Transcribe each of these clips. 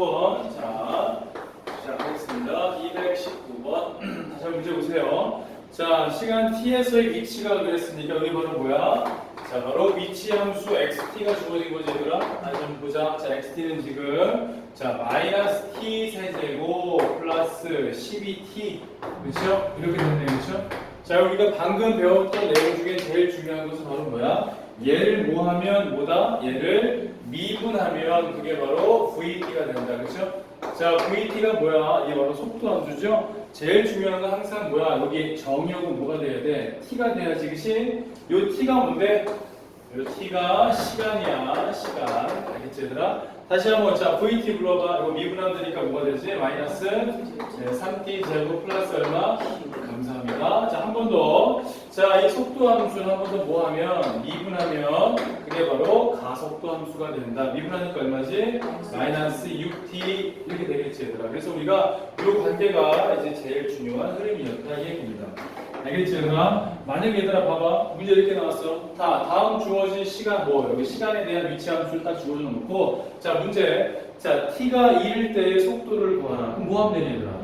번 자, 시작하겠습니다. 219번. 다시 한번 문제 보세요. 자, 시간 t에서의 위치가 그랬으니까 여기 바로 뭐야? 자, 바로 위치 함수 xt가 주어진 거지, 얘들아? 다시 한번 보자. 자, xt는 지금, 자, 마이너스 t 세제곱 플러스 12t. 그렇죠? 이렇게 됐네요, 그렇죠? 자, 우리가 방금 배웠던 내용 중에 제일 중요한 것은 바로 뭐야? 얘를 뭐 하면 뭐다? 얘를 미분하면 그게 바로 VT가 된다. 그렇죠? 자, VT가 뭐야? 이게 바로 속도 함수죠? 제일 중요한 건 항상 뭐야? 여기 정의역은 뭐가 돼야 돼? T가 돼야지, 그치? 요 T가 뭔데? 요 T가 시간이야, 시간. 알겠지, 얘들아? 다시 한번, 자, VT 불러봐. 이거 미분하면 되니까 뭐가 되지? 마이너스 네, 3T 제곱 플러스 얼마? 감사합니다. 자, 한 번 더. 자, 이 속도 함수는 한 번 더 뭐 하면? 미분하면 그게 바로 가속도 함수가 된다. 미분하니까 얼마지? 마이너스 6t 이렇게 되겠지, 얘들아. 그래서 우리가 이 관계가 이제 제일 중요한 흐름이었다 이 얘기입니다. 알겠지, 얘들아? 만약 얘들아 봐봐. 문제 이렇게 나왔어. 다 다음 주어진 시간 뭐 여기 시간에 대한 위치 함수를 딱 주어져 놓고 자, 문제. 자, t가 1일 때의 속도를 구하라. 그럼 뭐 하면 되니, 얘들아?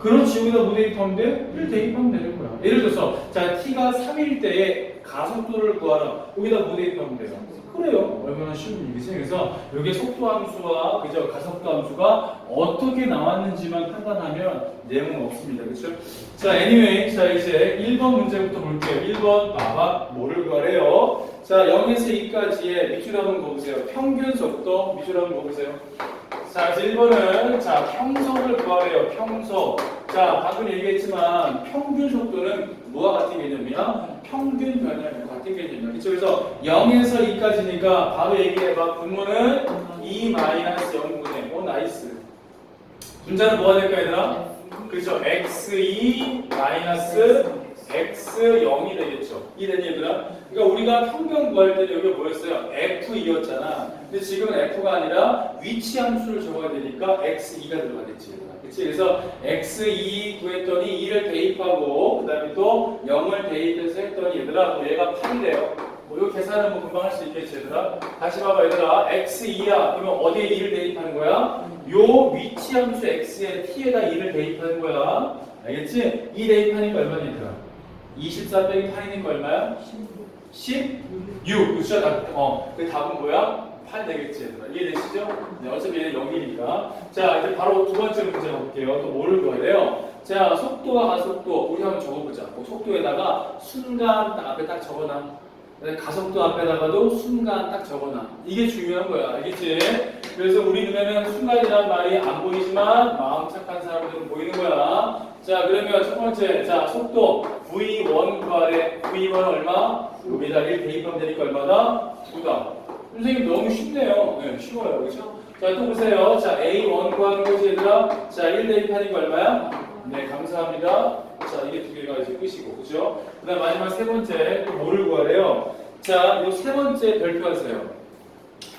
그렇지 여기다 뭐 대입하면 돼? 1 대입하면 되는 거야 예를 들어서 자 t가 3일 때에 가속도를 구하라 여기다 뭐 대입하면 돼요? 그래요 얼마나 쉬운 일이지 그래서 여기 속도 함수와 그죠 가속도 함수가 어떻게 나왔는지만 판단하면 내용은 없습니다 그렇죠? 자 anyway 자 이제 1번 문제부터 볼게요 1번 봐봐 뭐를 구하래요? 자 0에서 2까지의 밑줄 한번 보세요 평균 속도 밑줄 한번 보세요 자, 그래서 1번은 자, 평속을 구하래요. 평속. 자, 방금 얘기했지만 평균 속도는 뭐와 같은 개념이야? 평균 변화량 같은 개념이야. 그쵸? 그래서 0에서 2까지니까 바로 얘기해봐. 분모는 2 마이너스 0분의 오 나이스. 분자는 뭐가 될까 얘들아? 그렇죠. x2 마이너스 x0이 되겠죠. 이 되니 얘들아? 그러니까 우리가 평균 구할 때는 여기가 뭐였어요? f2였잖아. 근데 지금은 f가 아니라 위치 함수를 적어야 되니까 x2가 들어가겠지. 얘들아. 그치? 그래서 x2 구했더니 2를 대입하고 그 다음에 또 0을 대입해서 했더니 얘들아 뭐 얘가 8이래요. 뭐 이거 계산은 뭐 금방 할 수 있겠지 얘들아? 다시 봐봐 얘들아 x2야 그러면 어디에 2를 대입하는 거야? 요 위치 함수 x에 t에다 2를 대입하는 거야 알겠지? 2 대입하니까 얼마니 얘들아? 24 빼기 8이니까 얼마야? 16 그쵸? 답, 어, 그 답은 뭐야? 8 되겠지 얘들아 이해되시죠? 네, 어차피 얘는 0이니까. 자 이제 바로 두 번째 문제 볼게요. 또 구해야 돼요? 자 속도와 가속도. 우리 한번 적어보자. 그 속도에다가 순간 딱 앞에 딱 적어놔. 가속도 앞에다가도 순간 딱 적어놔. 이게 중요한 거야. 알겠지? 그래서 우리 눈에는 순간이라는 말이 안 보이지만 마음 착한 사람들은 보이는 거야. 자 그러면 첫 번째. 자 속도. V1 구하래 V1 얼마? 여기다 1 대입하면 되니까 얼마다? 9다 선생님 너무 쉽네요 네 쉬워요 그렇죠? 자 또 보세요 자 A1 구하는 거지 얘들아 자 1 대입하니까 얼마야? 네 감사합니다 자 이게 두 개가 이제 끝이고 그죠? 그 다음 마지막 세 번째 또 뭐를 구하래요? 자 이 세 번째 별표하세요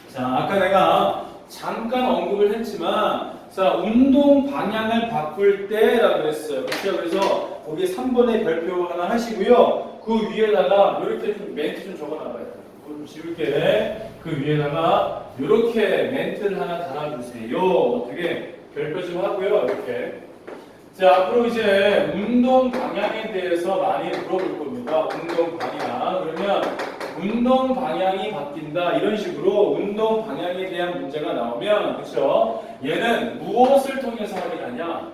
자 아까 내가 잠깐 언급을 했지만 자 운동 방향을 바꿀 때라고 했어요 그렇죠? 그래서 거기 3번의 별표 하나 하시고요 그 위에다가 이렇게 좀 멘트 좀 적어 놔봐요 그거 좀 지울게 그 위에다가 이렇게 멘트를 하나 달아주세요 어떻게 별표 좀 하고요 이렇게 자, 앞으로 이제 운동 방향에 대해서 많이 물어볼 겁니다. 운동 방향. 그러면 운동 방향이 바뀐다. 이런 식으로 운동 방향에 대한 문제가 나오면, 그쵸? 얘는 무엇을 통해서 확인하냐?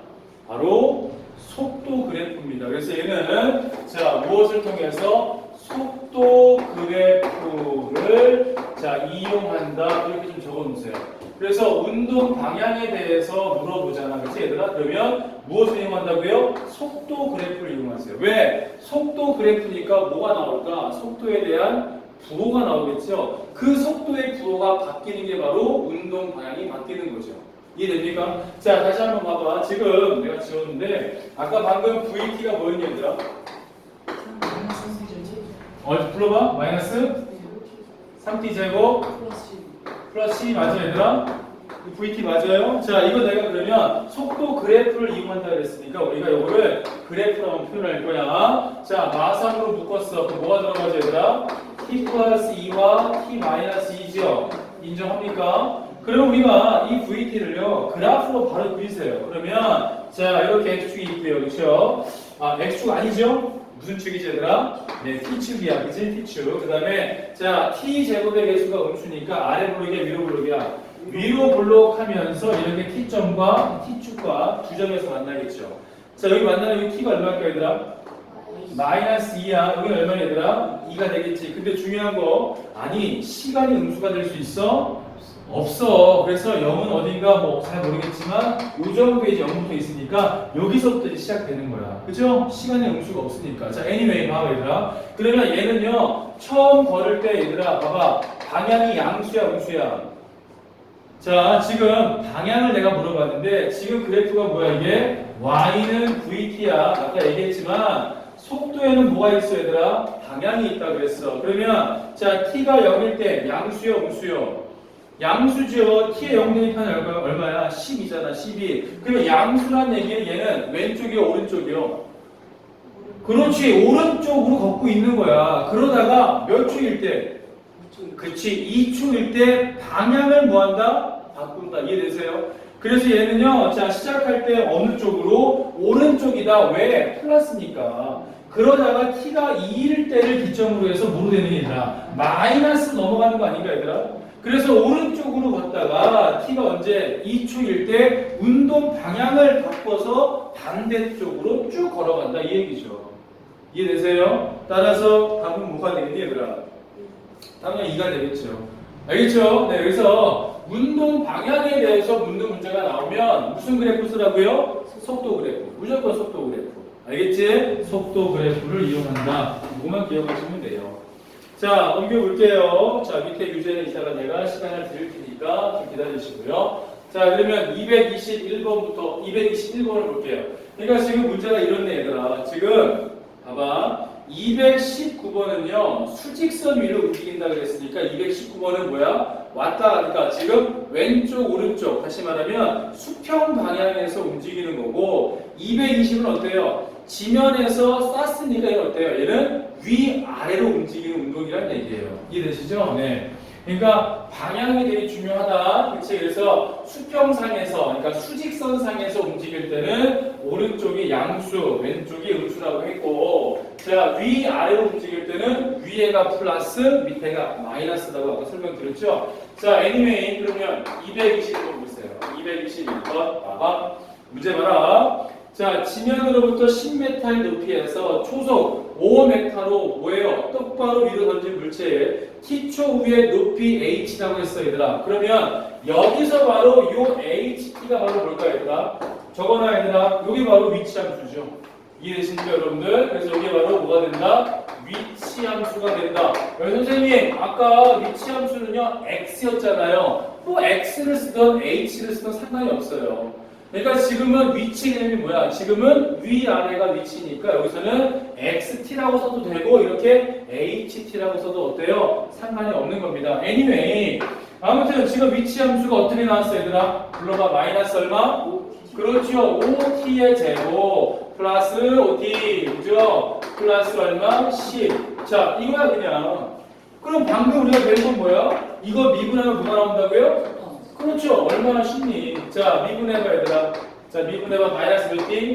바로 속도 그래프입니다. 그래서 얘는, 자, 무엇을 통해서 속도 그래프를, 자, 이용한다. 이렇게 좀 적어 놓으세요. 그래서 운동 방향에 대해서 물어보잖아. 그치, 얘들아? 그러면 무엇을 이용한다고요? 속도 그래프를 이용하세요. 왜? 속도 그래프니까 뭐가 나올까? 속도에 대한 부호가 나오겠죠? 그 속도의 부호가 바뀌는 게 바로 운동 방향이 바뀌는 거죠. 이해됩니까? 자, 다시 한번 봐봐. 지금 내가 지웠는데, 아까 방금 VT가 뭐였니, 얘들아? 어, 불러봐. 마이너스 3t 제곱 플러스 C 맞아요, 얘들아? 이 VT 맞아요? 자, 이거 내가 그러면 속도 그래프를 이용한다 그랬으니까 우리가 이거를 그래프로 한번 표현할 거야. 자, 마상으로 묶었어. 그럼 뭐가 들어가죠, 얘들아? t 플러스 2와 t 마이너스 2죠? 인정합니까? 그럼 우리가 이 VT를요 그래프로 바로 그리세요. 그러면 자 이렇게 x축이 있고요, 그렇죠? 아 x축 아니죠? 무슨 축이지 얘들아? 네, t축이야, 그치? t축. 그 다음에 자 t 제곱의 개수가 음수니까 아래 블록이야, 위로 블록이야. 위로 블록하면서 이렇게 t점과 t축과 두 점에서 만나겠죠. 자 여기 만나는 이 t가 얼마일까 얘들아? 마이너스 2야. 여기 얼마나 얘들아? 2가 되겠지. 근데 중요한 거 아니 시간이 음수가 될 수 있어? 없어. 그래서 0은 어딘가 뭐 잘 모르겠지만 요정 페이지 0부터 있으니까 여기서부터 시작되는 거야. 그죠? 시간의 음수가 없으니까. 자, anyway 봐봐 얘들아. 그러면 얘는요. 처음 걸을 때 얘들아 봐봐. 방향이 양수야 음수야. 자, 지금 방향을 내가 물어봤는데 지금 그래프가 뭐야 이게? y는 vt야. 아까 얘기했지만 속도에는 뭐가 있어 얘들아? 방향이 있다 그랬어. 그러면 자 t가 0일 때 양수요 음수요? 양수죠. t의 0 대입하는 얼마, 얼마야? 12잖아 12. 그러면 양수란 얘기는 얘는 왼쪽이요 오른쪽이요? 그렇지 오른쪽으로 걷고 있는 거야. 그러다가 몇 초일 때? 그치 2초일 때 방향을 뭐한다? 바꾼다. 이해되세요? 그래서 얘는요, 자, 시작할 때 어느 쪽으로? 오른쪽이다. 왜? 플러스니까. 그러다가 t가 2일 때를 기점으로 해서 뭐로 되는 게 아니라 마이너스 넘어가는 거 아닌가, 얘들아? 그래서 오른쪽으로 걷다가 t가 언제 2초일 때 운동 방향을 바꿔서 반대쪽으로 쭉 걸어간다. 이 얘기죠. 이해되세요? 따라서 답은 뭐가 되겠니, 얘들아? 당연히 2가 되겠죠. 알겠죠? 네, 그래서 운동 방향에 대해서 묻는 문제가 나오면 무슨 그래프 쓰라고요? 속도 그래프. 무조건 속도 그래프. 알겠지? 속도 그래프를 이용한다. 이거만 기억하시면 돼요. 자, 넘겨볼게요. 자, 밑에 교재는 이따가 내가 시간을 드릴 테니까 좀 기다리시고요. 자, 그러면 221번부터 221번을 볼게요. 그러니까 지금 문제가 이렇네, 얘들아. 지금, 봐봐. 219번은요, 수직선 위로 움직인다 그랬으니까 219번은 뭐야? 왔다 가니까 지금 왼쪽, 오른쪽, 다시 말하면 수평 방향에서 움직이는 거고, 220은 어때요? 지면에서 쐈으니까 얘는 어때요? 얘는 위, 아래로 움직이는 운동이란 얘기예요. 이해되시죠? 네. 그러니까 방향이 되게 중요하다. 그치? 그래서 수평상에서, 그러니까 수직선상에서 움직일 때는 오른쪽이 양수, 왼쪽이 음수라고 했고, 자, 위, 아래로 움직일 때는 위에가 플러스, 밑에가 마이너스라고 아까 설명드렸죠? 자, anyway, 그러면 221번 보세요. 221번, 봐봐. 문제 봐라. 자, 지면으로부터 10m의 높이에서 초속 5m로 뭐예요? 똑바로 위로 던진 물체에 t초 위에 높이 h라고 했어, 얘들아. 그러면 여기서 바로 요 ht가 바로 뭘까, 얘들아? 적어놔, 얘들아. 여기 바로 위치 함수죠. 이해되십니까, 여러분들? 그래서 여기 바로 뭐가 된다? 위치 함수가 된다. 여기 선생님, 아까 위치 함수는요, x였잖아요. 또 x를 쓰던 h를 쓰던 상관이 없어요. 그러니까 지금은 위치 개념이 뭐야? 지금은 위아래가 위치니까 여기서는 xt라고 써도 되고 이렇게 ht라고 써도 어때요? 상관이 없는 겁니다. anyway 아무튼 지금 위치 함수가 어떻게 나왔어 얘들아? 불러봐 마이너스 얼마? 그렇죠. 5t의 제곱 플러스 5t 그죠? 플러스 얼마? 10. 자 이거야 그냥. 그럼 방금 우리가 배운 건 뭐야? 이거 미분하면 뭐가 나온다고요? 그렇죠. 얼마나 쉽니? 자, 미분해봐, 얘들아. 자, 미분해봐. 마이너스 몇 t?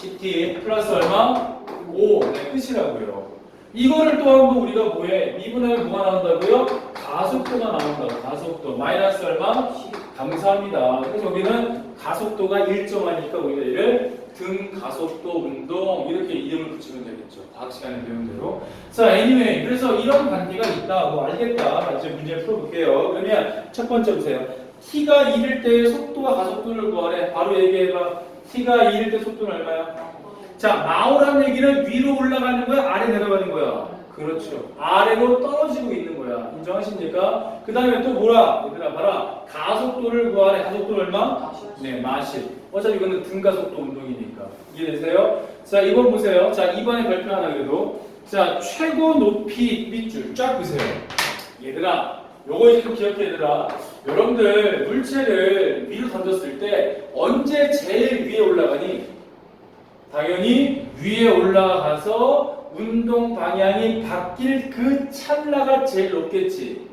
10t. 플러스 얼마? 5. 네, 끝이라고요. 이거를 또 한 번 우리가 뭐해? 미분하면 뭐가 나온다고요? 가속도가 나온다고. 가속도. 마이너스 얼마? 감사합니다. 그래서 여기는 가속도가 일정하니까 우리가 이를 등 가속도 운동 이렇게 이름을 붙이면 되겠죠. 과학 시간에 배운 대로. 자, anyway. 그래서 이런 관계가 있다. 뭐 알겠다. 이제 문제 풀어볼게요. 그러면 첫 번째 보세요. t가 1일 때 속도와 가속도를 구하래. 바로 얘기해봐. t가 1일 때 속도는 얼마야? 자, 마오라는 얘기는 위로 올라가는 거야? 아래 내려가는 거야? 그렇죠. 아래로 떨어지고 있는 거야. 인정하십니까? 그 다음에 또 뭐라? 얘들아, 봐라. 가속도를 구하래. 가속도 얼마? 네, 마실. 어차피 이거는 등가속도 운동이니까. 이해되세요? 자, 2번 보세요. 자, 2번에 발표 하나 그래도. 자, 최고 높이 밑줄 쫙 보세요. 얘들아, 요거 이렇게 기억해, 얘들아. 여러분들, 물체를 위로 던졌을 때 언제 제일 위에 올라가니? 당연히 위에 올라가서 운동 방향이 바뀔 그 찰나가 제일 높겠지.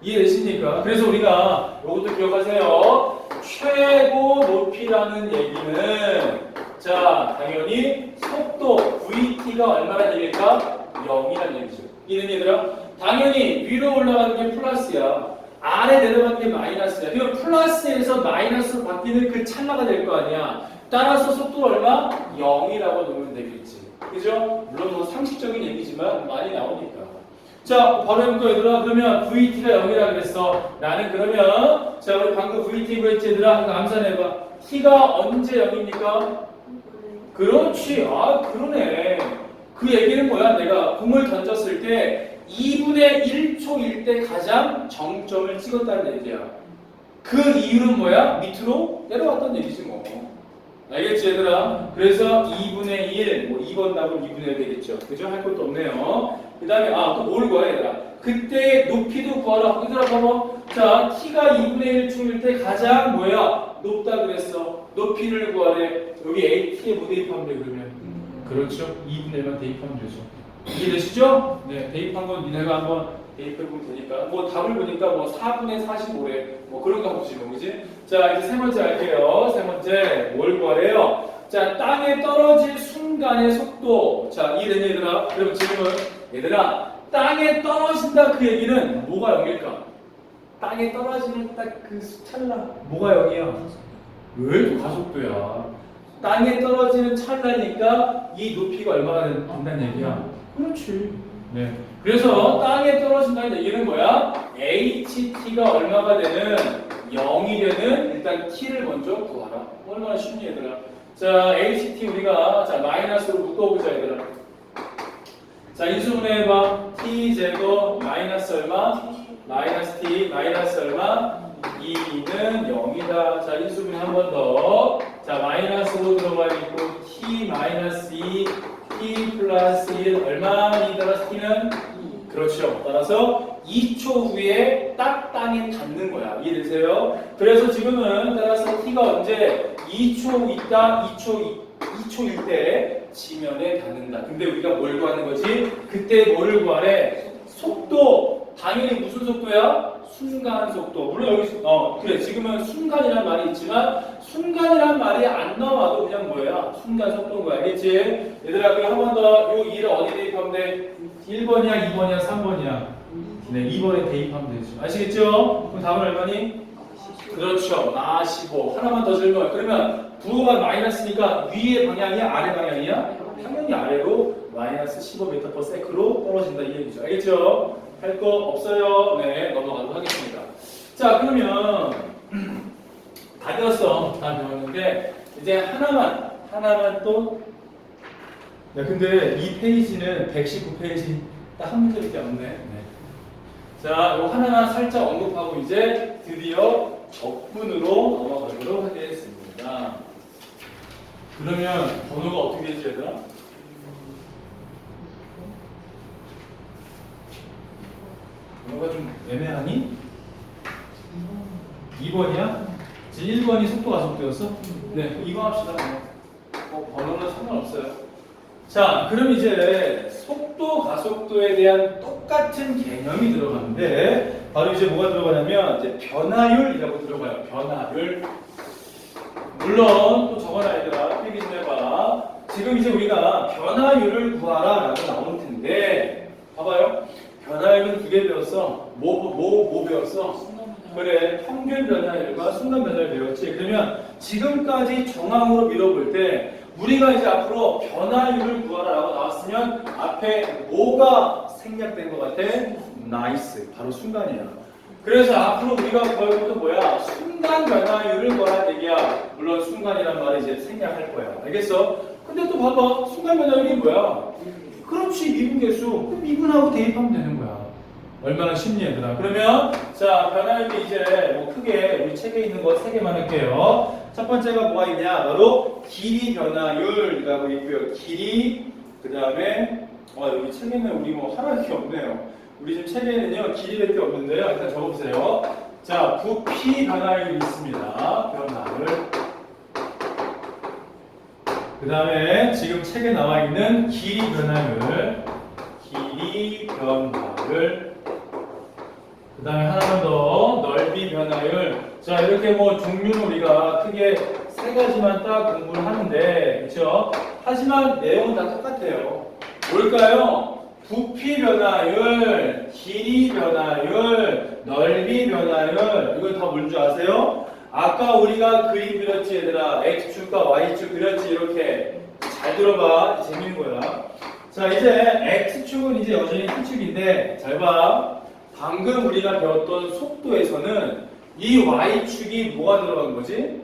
이해되십니까? 그래서 우리가 이것도 기억하세요. 최고 높이라는 얘기는 자 당연히 속도 VT가 얼마나 되니까 0이라는 얘기죠. 이해는 얘들아? 당연히 위로 올라가는 게 플러스야. 아래 내려가는 게 마이너스야. 그럼 플러스에서 마이너스로 바뀌는 그 찰나가 될 거 아니야. 따라서 속도가 얼마? 0이라고 놓으면 되겠지. 그죠? 물론 뭐 상식적인 얘기지만 많이 나오니까. 자, 바로 해볼까 얘들아? 그러면 VT가 0이라 그랬어. 나는 그러면 자, 우리 방금 VT 구했지 얘들아? 이거 암산해봐. T가 언제 0입니까? 그렇지. 아, 그러네. 그 얘기는 뭐야? 내가 공을 던졌을 때 2분의 1초일 때 가장 정점을 찍었다는 얘기야. 그 이유는 뭐야? 밑으로 내려왔던 얘기지 뭐. 알겠지 얘들아? 그래서 2분의 1, 뭐 2번 답은 2분의 1 되겠죠. 그죠? 할 것도 없네요. 그 다음에 아, 또 뭘 구해 얘들아? 그때 높이도 구하라. 얘들아 봐봐. 자, T가 2분의 1초일 때 가장 뭐야? 높다 그랬어. 높이를 구하래. 여기 AT에 뭐 대입하면 돼 그러면? 그렇죠. 2분의 1만 대입하면 되죠. 이해되시죠? 네, 대입한 건 니네가 한번 대입해보면 되니까. 뭐 답을 보니까 뭐 4분의 45래. 뭐 그런 거 보지 뭐, 그지? 자, 이제 세 번째 할게요. 세 번째, 뭘 구하래요? 자, 땅에 떨어질 순간의 속도. 자, 이해되니 얘들아? 그럼 질문. 얘들아, 땅에 떨어진다 그 얘기는 뭐가 0일까? 땅에 떨어지는 딱 그 찰나. 뭐가 0이야? 왜또 가속도야? 땅에 떨어지는 찰나니까 이 높이가 얼마나 된다는 얘기야? 그렇지. 네. 그래서 땅에 떨어진다는 얘기는 뭐야? HT가 얼마가 되는 0이 되는 일단 T를 먼저 구하라. 얼마나 쉽니 얘들아? 자, HT 우리가 자 마이너스로 묶어보자 얘들아. 자, 인수분해해봐. T 제곱 마이너스 얼마? 마이너스 T 마이너스 얼마? 2는 0이다. 자, 인수분해 한 번 더. 자, 마이너스로 들어가 있고 T 마이너스 2 T 플러스 1 얼마이더라 T는? 그렇죠. 따라서 2초 후에 딱 땅에 닿는 거야. 이해되세요? 그래서 지금은 따라서 T가 언제 2초 있다, 2초, 2초일 때 지면에 닿는다. 근데 우리가 뭘 구하는 거지? 그때 뭐를 구하래? 속도. 당연히 무슨 속도야? 순간 속도. 물론 여기, 어, 그래. 지금은 순간이란 말이 있지만, 순간이란 말이 안 나와도 그냥 뭐야? 순간 속도인 거야. 알겠지? 얘들아, 그럼 한 번 더, 요 2를 어디 대입하면 돼? 1번이야, 2번이야, 3번이야? 네, 2번에 대입하면 되죠. 아시겠죠? 그럼 답은 얼마니? 그렇죠. 아, 15. 하나만 더 질문. 그러면 부호가 마이너스니까 위의 방향이야? 아래 방향이야? 당연히 아래로 마이너스 15m/s로 떨어진다 이 얘기죠. 알겠죠? 할 거 없어요. 네, 넘어가도록 하겠습니다. 자, 그러면 다 배웠어. 다 배웠는데 이제 하나만 하나만 또 야, 근데 이 페이지는 119페이지 딱 한 문제밖에 없네. 네. 자, 요 하나만 살짝 언급하고 이제 드디어 적분으로 넘어가도록 하겠습니다. 그러면 번호가 어떻게 되지 얘들아? 번호가 좀 애매하니? 2번이야? 지금 1번이 속도 가속도였어? 네, 이거 합시다. 뭐 번호는 상관없어요. 자, 그럼 이제 속도 가속도에 대한 똑같은 개념이 들어가는데 바로 이제 뭐가 들어가냐면 이제 변화율이라고 들어가요. 변화율. 물론 또 적어놔야 되라 필기 좀 해봐. 지금 이제 우리가 변화율을 구하라라고 나올 텐데 봐봐요. 변화율은 두 개 배웠어. 뭐 뭐 뭐 배웠어? 그래 평균 변화율과 순간 변화율 배웠지. 그러면 지금까지 정황으로 밀어볼 때 우리가 이제 앞으로 변화율을 구하라라고 나왔으면 앞에 뭐가 생략된 것 같아? 나이스. 바로 순간이야. 그래서 앞으로 우리가 구할 것도 뭐야? 순간 변화율을 구하라는 얘기야. 물론 순간이란 말이 이제 생략할 거야. 알겠어? 근데 또 봐봐. 순간 변화율이 뭐야? 그렇지. 미분 계수. 그럼 미분하고 대입하면 되는 거야. 얼마나 쉽니 얘들아. 그러면 자 변화율이 이제 뭐 크게 우리 책에 있는 거 세 개만 할게요. 첫 번째가 뭐가 있냐? 바로 길이 변화율이라고 있고요. 길이 그 다음에 어 여기 책에는 우리 뭐 하나밖에 없네요. 우리 지금 책에는요 길이밖에 없는데요. 일단 적어보세요. 자 부피 변화율이 있습니다. 변화율. 그 다음에 지금 책에 나와 있는 길이 변화율. 길이 변화율. 그 다음에 하나만 더 넓이 변화율. 자 이렇게 뭐 종류는 우리가 크게 세 가지만 딱 공부를 하는데 그렇죠? 하지만 내용은 다 똑같아요. 뭘까요? 부피 변화율, 길이 변화율, 넓이 변화율 이건 다뭔줄 아세요? 아까 우리가 그림 그렸지 얘들아 x축과 y축 그렸지 이렇게 잘 들어봐 재밌는 거야. 자 이제 x축은 이제 여전히 x축인데 잘 봐. 방금 우리가 배웠던 속도에서는 이 y축이 뭐가 들어간 거지?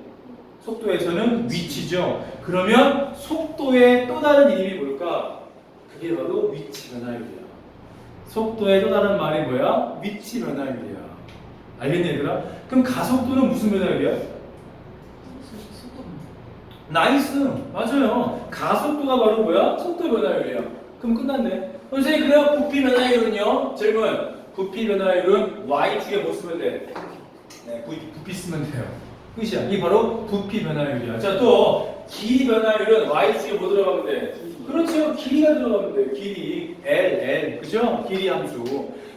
속도에서는 위치죠. 그러면 속도의 또 다른 이름이 뭘까? 그게 바로 위치 변화율이야. 속도의 또 다른 말이 뭐야? 위치 변화율이야. 알겠니 얘들아? 그럼 가속도는 무슨 변화율이야? 나이스 맞아요 가속도가 바로 뭐야? 속도 변화율이야 그럼 끝났네 선생님 그래요 부피 변화율은요? 질문 부피 변화율은 y축에 뭐 쓰면 돼? 네 부피, 부피 쓰면 돼요 끝이야 이게 바로 부피 변화율이야 자또 길이 변화율은 y축에 뭐 들어가면 돼? 그렇죠 길이가 들어가면 돼 길이 L, L 그죠? 길이 함수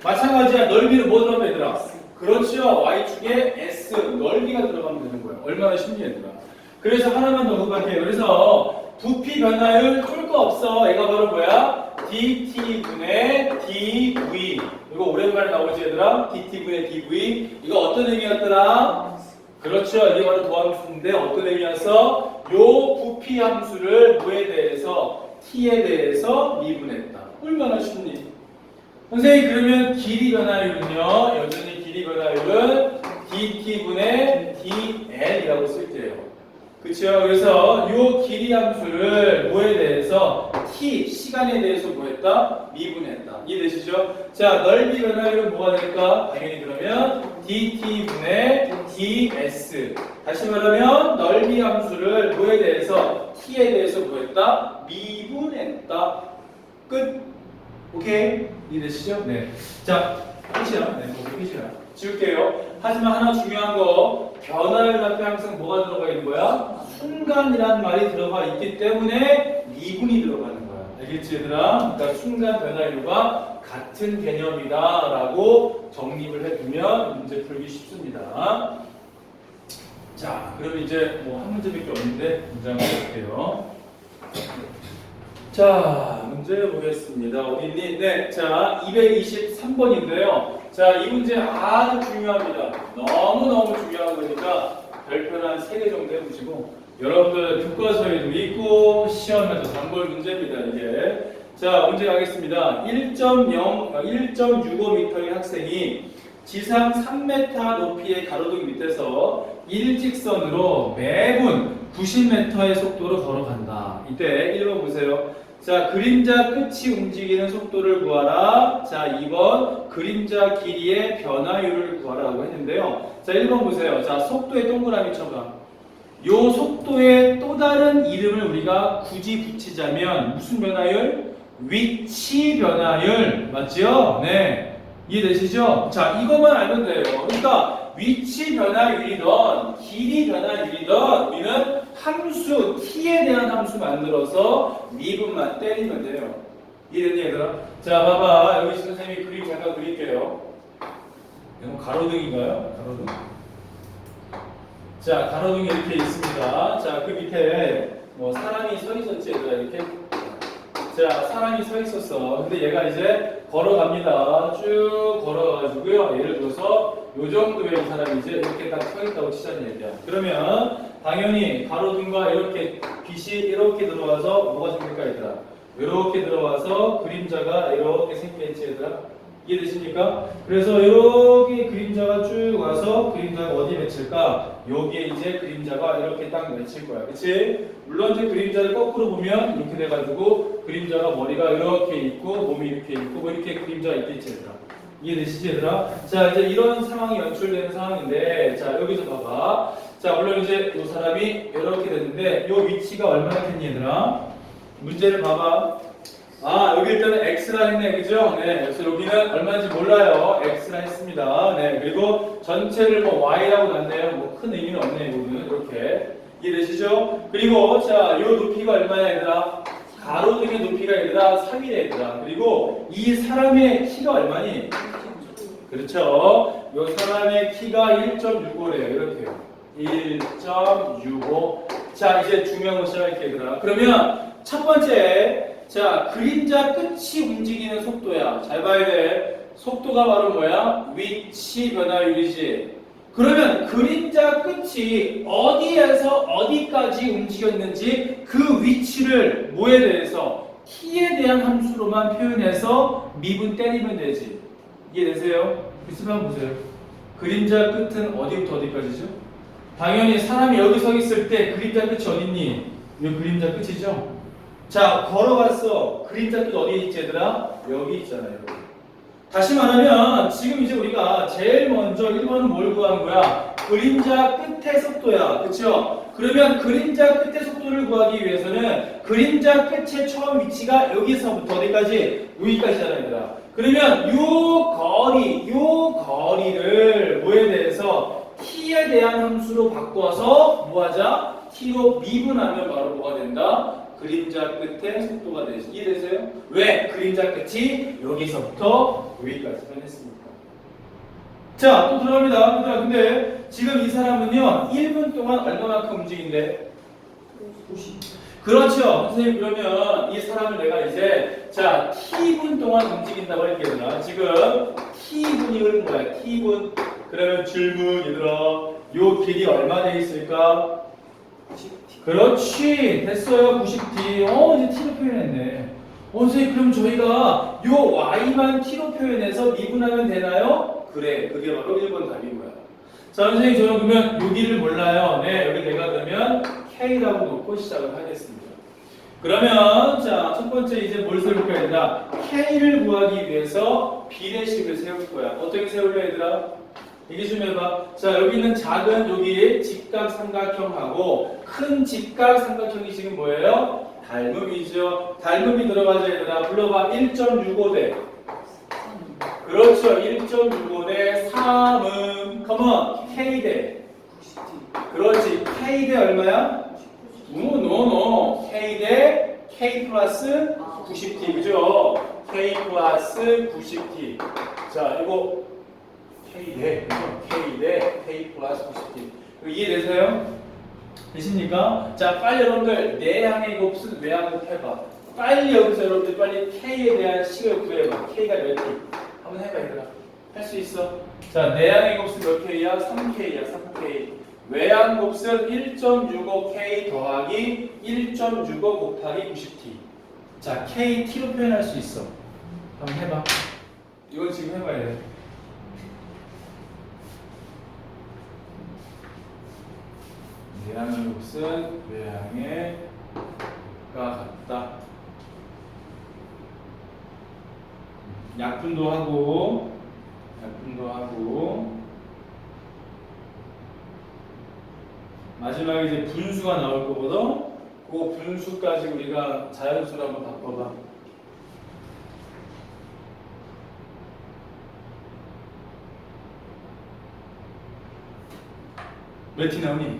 마찬가지야 넓이는 뭐 들어가면 얘들아? 그렇죠 y축에 S 넓이가 들어가면 되는 거야 얼마나 얘들아 그래서 하나만 더 후반해요. 그래서 부피 변화율 쫄거 없어. 얘가 바로 뭐야? dt분의 dv. 이거 오랜만에 나오지 얘들아? dt분의 dv. 이거 어떤 의미였더라? 그렇죠. 이게 바로 도함수인데 어떤 의미였어? 요 부피 함수를 뭐에 대해서 t에 대해서 미분했다. 얼마나 쉽니? 선생님 그러면 길이 변화율은요. 여전히 길이 변화율은 dt분의 dl이라고 쓸게요. 그렇죠. 그래서 요 길이 함수를 뭐에 대해서 t 시간에 대해서 뭐 했다 미분했다. 이해되시죠? 자 넓이 변화율은 뭐가 될까? 당연히 그러면 dt 분의 ds. 다시 말하면 넓이 함수를 뭐에 대해서 t에 대해서 뭐 했다 미분했다. 끝. 오케이 이해되시죠? 네. 자 끝이야. 네, 거기 끝이야. 지울게요. 하지만 하나 중요한 거 변화율 앞에 항상 뭐가 들어가 있는 거야? 순간이라는 말이 들어가 있기 때문에 미분이 들어가는 거야. 알겠지 얘들아? 그러니까 순간 변화율과 같은 개념이다 라고 정립을 해두면 문제 풀기 쉽습니다. 자, 그럼 이제 뭐 한 문제밖에 없는데 문장을 볼게요. 자, 문제 보겠습니다. 어디 있니? 네, 자, 223번인데요. 자, 이 문제 아주 중요합니다. 너무너무 중요한 거니까 별표는 한 3개 정도 해보시고, 여러분들 교과서에도 있고, 시험에도 단골 문제입니다, 이게. 자, 문제 가겠습니다. 1.0, 1.65m의 학생이 지상 3m 높이의 가로등 밑에서 일직선으로 매분 90m의 속도로 걸어간다. 이때 1번 보세요. 자, 그림자 끝이 움직이는 속도를 구하라. 자, 2번 그림자 길이의 변화율을 구하라고 했는데요. 자, 1번 보세요. 자, 속도의 동그라미 쳐봐. 요 속도의 또 다른 이름을 우리가 굳이 붙이자면 무슨 변화율? 위치 변화율. 맞죠? 네. 이해되시죠? 자, 이것만 알면 돼요. 그러니까 위치 변화율이든 길이 변화율이든 우리는 함수 t에 대한 함수 만들어서 미분만 때리면 돼요. 이해됐니 얘들아? 자, 봐봐. 여기 선생님이 그림 잠깐 그릴게요. 이건 가로등인가요? 가로등. 자, 가로등이 이렇게 있습니다. 자, 그 밑에 뭐 사람이 서 있었지, 얘들아, 이렇게. 자, 사람이 서 있었어. 근데 얘가 이제 걸어갑니다. 쭉 걸어가지고요. 예를 들어서 요 정도의 사람이 이제 이렇게 딱 서 있다고 치자는 얘기야. 그러면 당연히 가로등과 이렇게 빛이 이렇게 들어와서 뭐가 생길까 얘들아? 이렇게 들어와서 그림자가 이렇게 생기겠지 얘들아? 이해되십니까? 그래서 이렇게 그림자가 쭉 와서 그림자가 어디 맺힐까? 여기에 이제 그림자가 이렇게 딱 맺힐 거야. 그치? 물론 이제 그림자를 거꾸로 보면 이렇게 돼가지고 그림자가 머리가 이렇게 있고 몸이 이렇게 있고 뭐 이렇게 그림자가 있겠지 얘들아. 이해되시지 얘들아? 자 이제 이런 상황이 연출되는 상황인데 자 여기서 봐봐. 자 물론 이제 이 사람이 이렇게 됐는데 이 위치가 얼마나 됐니 얘들아? 문제를 봐봐. 아, 여기 일단은 X라 했네, 그죠? 네, 그래서 여기는 얼마인지 몰라요. X라 했습니다. 네, 그리고 전체를 뭐 Y라고 놨네요. 뭐 큰 의미는 없네, 이거는. 이렇게. 이해되시죠? 그리고, 자, 요 높이가 얼마야, 얘들아? 가로등의 높이가 얘들아, 3이래, 얘들아. 그리고 이 사람의 키가 얼마니? 그렇죠. 요 사람의 키가 1.65래요. 이렇게요. 1.65. 자, 이제 중요한 거 시작할게요, 얘들아. 그러면 첫 번째, 자, 그림자 끝이 움직이는 속도야. 잘 봐야 돼. 속도가 바로 뭐야? 위치 변화율이지. 그러면 그림자 끝이 어디에서 어디까지 움직였는지 그 위치를 뭐에 대해서 t에 대한 함수로만 표현해서 미분 때리면 되지. 이해되세요? 한번 보세요. 그림자 끝은 어디부터 어디까지죠? 당연히 사람이 여기 서 있을 때 그림자 끝이 어딨니? 이 그림자 끝이죠? 자, 걸어갔어. 그림자 끝 어디에 있지, 얘들아? 여기 있잖아요. 다시 말하면 지금 이제 우리가 제일 먼저 1번은 뭘 구하는 거야? 그림자 끝의 속도야. 그쵸? 그러면 그림자 끝의 속도를 구하기 위해서는 그림자 끝의 처음 위치가 여기서부터 어디까지? 여기까지잖아요, 얘들아. 그러면 요 거리, 요 거리를 뭐에 대해서 t에 대한 함수로 바꿔서 뭐하자? t로 미분하면 바로 뭐가 된다? 그림자 끝의 속도가 되지. 이해되세요? 왜? 그림자 끝이 여기서부터 여기까지 변했습니까? 자, 또 들어갑니다. 얘들아, 근데 지금 이 사람은요, 1분 동안 얼마만큼 움직인대? 그렇죠. 선생님, 그러면 이 사람을 내가 이제, 자, t분 동안 움직인다고 할게요. 지금 t분이 흐른 거야. t분. 그러면 질문, 얘들아, 요 길이 얼마 돼 있을까? 그렇지 됐어요 90t 어 이제 t로 표현했네 어 선생님 그럼 저희가 요 y만 t로 표현해서 미분하면 되나요? 그래 그게 바로 1번 답인 거야 자 선생님 저는 그러면 여기를 몰라요 네 여기 내가 그러면 k라고 놓고 시작을 하겠습니다 그러면 자 첫 번째 이제 뭘 세울까 얘들아 k를 구하기 위해서 비례식을 세울 거야 어떻게 세울래 얘들아? 얘기 좀 해봐. 자, 여기 있는 작은 여기 직각 삼각형하고 큰 직각 삼각형이 지금 뭐예요? 닮음이죠. 닮음이 들어가자 얘들아. 불러봐. 1.65대. 그렇죠. 1.65대 3음. 컴온. K대. 그렇지. K대 얼마야? 노, 노, 노. K대 K 플러스 90T. 그죠? K 플러스 90T. 자, 이거 K 대 K 대 K 플러스 90T 이거 이해되세요? 되십니까? 자 빨리 여러분들 내항의 곱은 외항 곱 해봐 빨리 여기서 여러분들 빨리 K에 대한 식을 구해봐 K가 몇 K 한번 해봐 얘들아 할 수 있어 자 내항의 곱은 몇 K야? 3K야 3K 외항 곱은 1.65K 더하기 1.65 곱하기 90T 자 KT로 표현할 수 있어. 한번 해봐. 이건 지금 해봐야 돼. 내향의 곱은 외향의 가 같다. 약분도 하고 약분도 하고 마지막에 이제 분수가 나올 거거든. 그 분수까지 우리가 자연수로 한번 바꿔봐. 몇 티 나오니?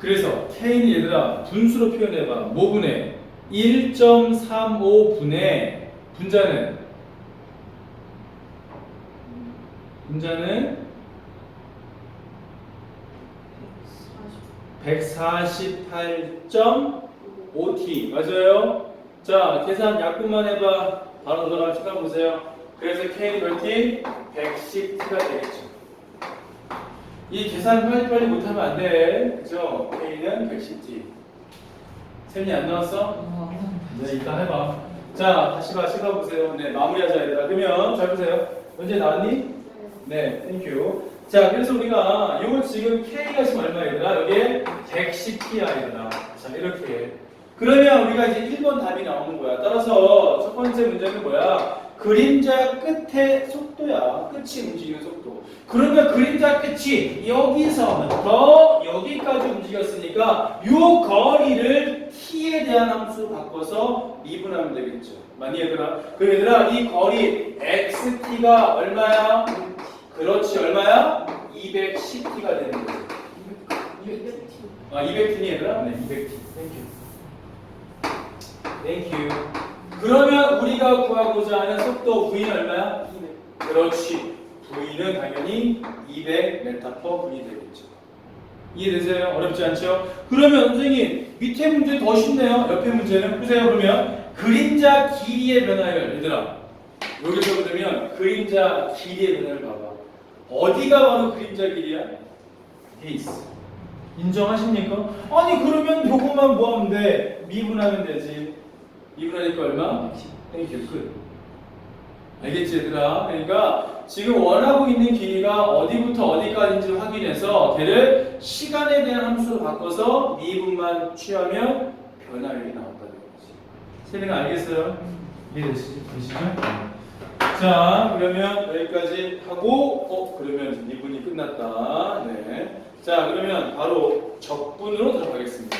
그래서 K는 얘들아 분수로 표현해봐. 모분의 1.35분의 분자는 분자는 148.5t 맞아요? 자 계산 약분만 해봐. 바로 들어가 찾아보세요. 그래서 K는 몇 t? 110t가 되겠죠. 이 계산 빨리빨리 못하면 안 돼. 그죠? K는 110T. 셈이 안 나왔어? 네, 이따 해봐. 자, 다시 봐. 찍어보세요. 네, 마무리하자, 얘들아. 그러면, 잘 보세요. 언제 나왔니? 네, 땡큐. 자, 그래서 우리가, 요거 지금 K가 지금 얼마, 얘들아? 여기에 110T야, 얘들아. 자, 이렇게. 그러면 우리가 이제 1번 답이 나오는 거야. 따라서 첫 번째 문제는 뭐야? 그림자 끝의 속도야. 끝이 움직이는 속도. 그러면 그림자 끝이 여기서부터 여기까지 움직였으니까 이 거리를 t에 대한 함수로 바꿔서 미분하면 되겠죠. 맞니 얘들아? 그럼 얘들아 이 거리 xt가 얼마야? 그렇지 얼마야? 210t가 되는 거지. 아 200t니 얘들아? 네 200t. 땡큐. 땡큐. 그러면 우리가 구하고자 하는 속도 V는 얼마야? 그렇지. V는 당연히 200m/v이 되겠죠. 이해되세요? 어렵지 않죠? 그러면 선생님 밑에 문제 더 쉽네요. 옆에 문제는 보세요. 그러면 그림자 길이의 변화를 얘들아 여기서 보면 그림자 길이의 변화를 봐봐. 어디가 바로 그림자 길이야? 베이스. 인정하십니까? 아니 그러면 요거만 뭐 하면 돼? 미분하면 되지. 미분하니까 얼마? 이렇게 끝. 알겠지 얘들아? 그러니까 지금 원하고 있는 길이가 어디부터 어디까지인지 확인해서 걔를 시간에 대한 함수로 바꿔서 미분만 취하면 변화율이 나온다는 거지. 세빈아 알겠어요? 이해되시죠? 자 그러면 여기까지 하고 어 그러면 미분이 끝났다. 네. 자 그러면 바로 적분으로 들어가겠습니다.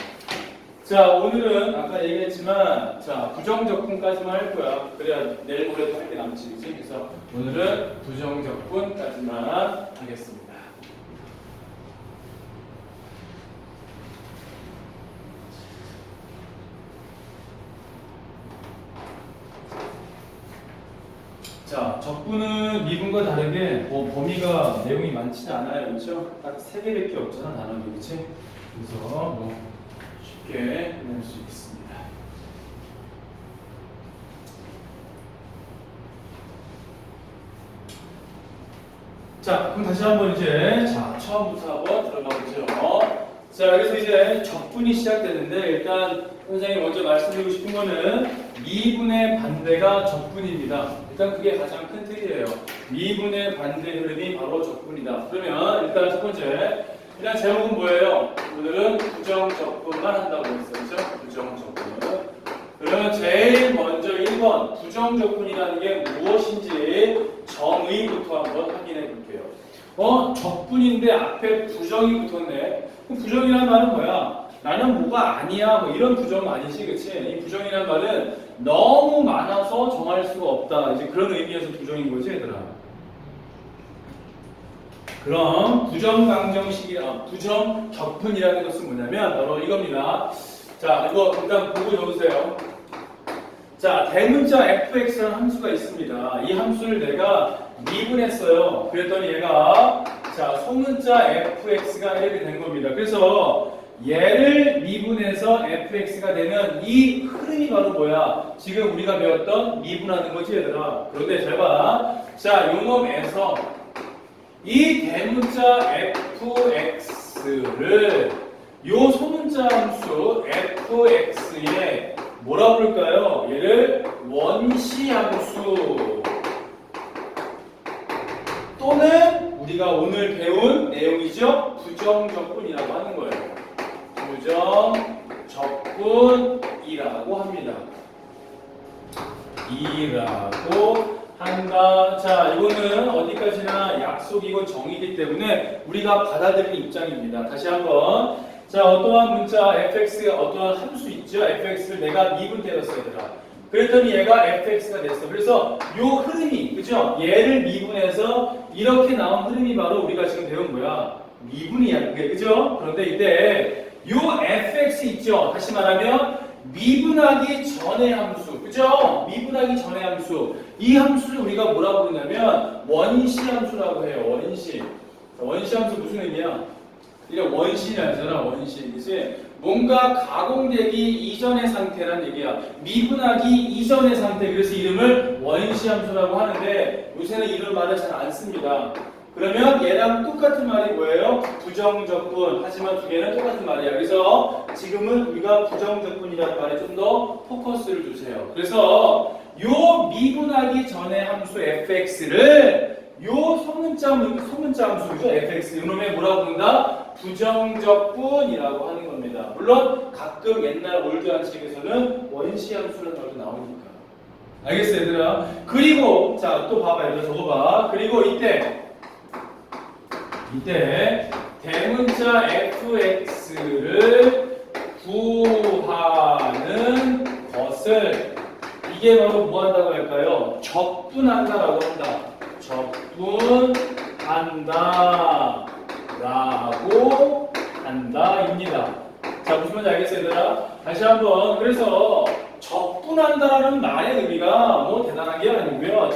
자 오늘은 아까 얘기했지만 자 부정적분까지만 할 거야 그래야 내일 모레도 할게 남지 그지 그래서 오늘은 부정적분까지만 하겠습니다 자 적분은 미분과 다르게 뭐 범위가 내용이 많지는 않아요 그렇죠 딱 세 개밖에 없잖아 단어이 그렇지 그래서 뭐 쉽게 낼수 있습니다. 자, 그럼 다시 한번 이제 자 처음부터 한번 들어가 보죠. 자, 그래서 이제 적분이 시작되는데 일단 선생님이 먼저 말씀드리고 싶은 거는 미분의 반대가 적분입니다. 일단 그게 가장 큰 틀이에요. 미분의 반대 흐름이 바로 적분이다. 그러면 일단 첫 번째 일단 제목은 뭐예요? 오늘은 부정 적분만 한다고 했어요. 그죠? 부정 적분. 그러면 제일 먼저 1번 부정 적분이라는 게 무엇인지 정의부터 한번 확인해 볼게요. 어? 적분인데 앞에 부정이 붙었네. 그럼 부정이라는 말은 뭐야? 나는 뭐가 아니야. 뭐 이런 부정은 아니지. 그치? 이 부정이라는 말은 너무 많아서 정할 수가 없다. 이제 그런 의미에서 부정인 거지, 얘들아. 그럼 부정강정식이 아, 부정 적분이라는 것은 뭐냐면 바로 이겁니다. 자, 이거 일단 보고 적으세요. 자, 대문자 fx라는 함수가 있습니다. 이 함수를 내가 미분했어요. 그랬더니 얘가 자, 소문자 fx가 이렇게 된 겁니다. 그래서 얘를 미분해서 fx가 되는 이 흐름이 바로 뭐야? 지금 우리가 배웠던 미분하는 거지, 얘들아. 그런데 잘 봐. 자, 요놈에서 이 대문자 fx를 요 소문자 함수 fx에 뭐라 부를까요? 얘를 원시 함수 또는 우리가 오늘 배운 내용이죠. 부정적분이라고 하는 거예요. 부정적분이라고 합니다. 이라고 한다. 자, 이거는 어디까지나 약속이고 정의이기 때문에 우리가 받아들이는 입장입니다. 다시 한번. 자, 어떠한 문자 fx가 어떠한 함수 있죠? fx를 내가 미분 때렸어요, 얘들아. 그랬더니 얘가 fx가 됐어. 그래서 요 흐름이, 그죠? 얘를 미분해서 이렇게 나온 흐름이 바로 우리가 지금 배운 거야. 미분이야, 그게, 그죠? 그런데 이때 요 fx 있죠? 다시 말하면 미분하기 전의 함수, 그죠? 미분하기 전의 함수. 이 함수를 우리가 뭐라고 부르냐면 원시 함수라고 해요. 원시. 원시 함수 무슨 의미야? 이게 아니잖아, 원신. 이제 뭔가 가공되기 이전의 상태란 얘기야. 미분하기 이전의 상태. 그래서 이름을 원시 함수라고 하는데 요새는 이런 말을 잘 안 씁니다. 그러면 얘랑 똑같은 말이 뭐예요? 부정적분. 하지만 두 개는 똑같은 말이야. 그래서 지금은 우리가 부정적분이라는 말에 좀 더 포커스를 주세요. 그래서 요 미분하기 전의 함수 fx를 요 소문자 소문자 함수죠 fx 이놈의 뭐라고 부른다 부정적분이라고 하는 겁니다. 물론 가끔 옛날 올드한 책에서는 원시 함수라는 말도 나오니까. 알겠어요, 얘들아? 그리고 자 또 봐봐, 얘들아 적어봐. 그리고 이때 이때 대문자 fx를 구하는 것을 이게 바로 뭐 한다고 할까요? 적분한다라고 한다. 적분한다. 라고 한다입니다. 자, 무슨 말인지 알겠어요, 얘들아? 다시 한번. 그래서 적분한다라는 말의 의미가 뭐 대단한 게 아니고요.